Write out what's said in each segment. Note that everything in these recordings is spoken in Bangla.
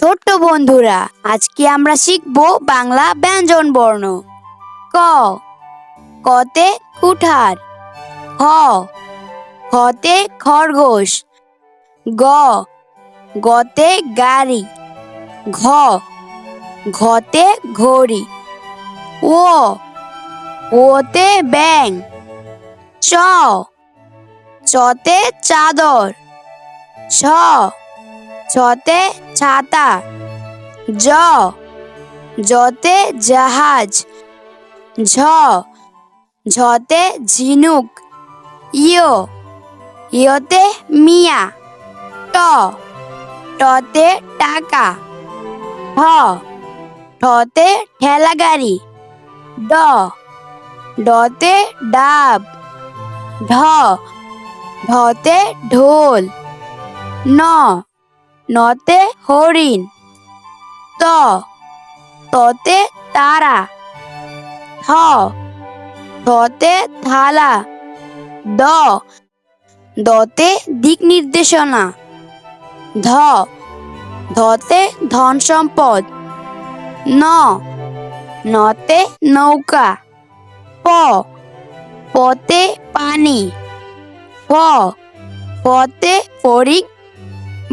ছোট্ট বন্ধুরা, আজকে আমরা শিখব বাংলা ব্যঞ্জন বর্ণ। ক। কতে কুঠার। খ খতে খরগোশ। গ। গতে গাড়ি। ঘ। ঘতে ঘড়ি। ও। ওতে ব্যাং চ। চতে চাদর। ছ ছতে ছাতা জ জতে জাহাজ, ঝ ঝতে ঝিনুক, ইয়, ইয়তে মিয়া, ট, টতে টাকা ঠ ঠতে ঠেলা গাড়ি ড, ডতে ডাব, ঢ, ঢতে ঢোল, ন নতে হরিণ। ত, ততে তারা। থ থতে থালা। দ, দতে দিক নির্দেশনা ধ, ধতে ধন সম্পদ ন, নতে নৌকা। প, পতে পানি। ফ ফতে ফড়িং।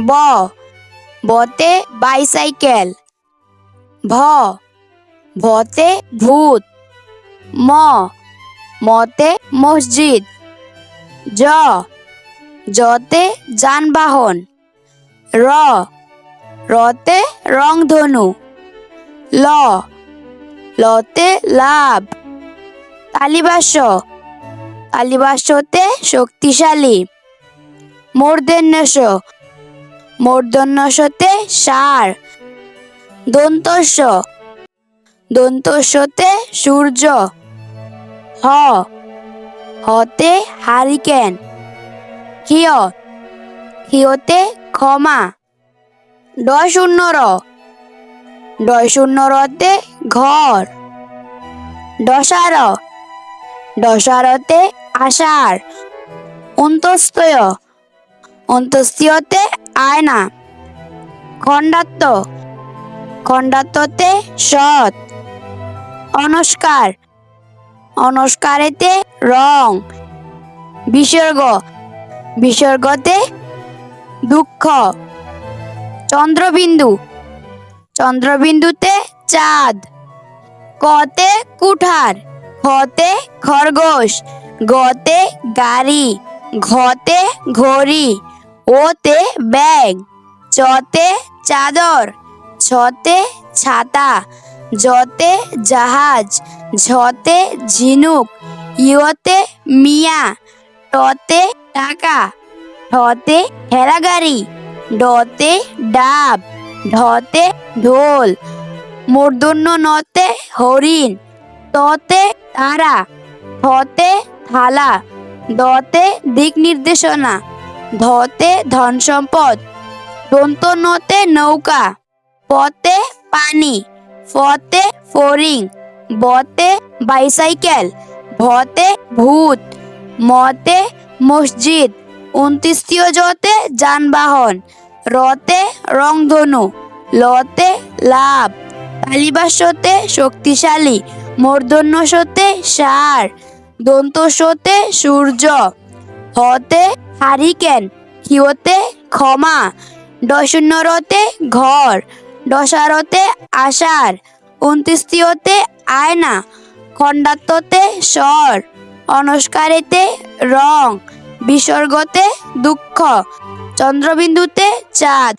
ব বতে বাইসাইকেল ভ ভতে ভূত। ম মতে মসজিদ। জ জতে যানবাহন। র রতে রংধনু। ল লতে লাভ। তালিবাস্য তালিবাস্যতে শক্তিশালী। মূর্ধন্যস মূর্ধন্যসতে সার দন্তস্য দন্তস্যতে সূর্য, হ, হতে হারিকেন, হিয়, হিয়তে ক্ষমা ড শূন্য র ড শূন্য রতে ঘর দশার দশারতে আষাঢ় অন্তস্তয় অন্তস্তীয়তে আয়না খণ্ডাত্ম। খণ্ডাত্মতে সৎ। অনস্কার। অনস্কারেতে রং। বিসর্গ। বিসর্গতে দুঃখ। চন্দ্রবিন্দু। চন্দ্রবিন্দুতে চাঁদ। কতে কুঠার। খতে খরগোশ। গতে গাড়ি। ঘতে ঘড়ি। ওতে ব্যাগ চতে চাদর ছতে ছাতা জতে জাহাজ ঝতে ঝিনুক, ইয়তে মিয়া, টতে টাকা ঠতে ঠেলাগাড়ি ডতে ডাব, ঢতে ঢোল মূর্ধন্য নতে হরিণ, ততে তারা থতে থালা, দতে দিক নির্দেশনা। ধতে ধন সম্পদ, দন্ত নতে নৌকা পতে পানি, ফতে ফরিং, বতে বাইসাইকেল, ভতে ভূত, মতে মসজিদ উনত্রিশীয় জতে যানবাহন, রতে রংধনু, লতে লাভ তালিবাস্যতে শক্তিশালী, মূর্ধন্যসতে সার দন্তস্যতে সূর্য, হতে হারিকেন কিওতে ক্ষমা দশন্যরতে ঘর, দশারতে আষাঢ় উনত্রিশটিওতে আয়না, খণ্ডাত্মতে স্বর, অনস্কারেতে রং, বিসর্গতে দুঃখ, চন্দ্রবিন্দুতে চাঁদ।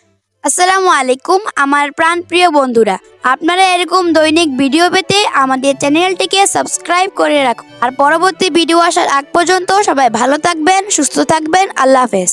আসসালামু আলাইকুম, আমার প্রাণ প্রিয় বন্ধুরা। আপনারা এরকম দৈনিক ভিডিও পেতে আমাদের চ্যানেলটিকে সাবস্ক্রাইব করে রাখুন। আর পরবর্তী ভিডিও আসার আগ পর্যন্ত সবাই ভালো থাকবেন, সুস্থ থাকবেন, আল্লাহ হাফেজ।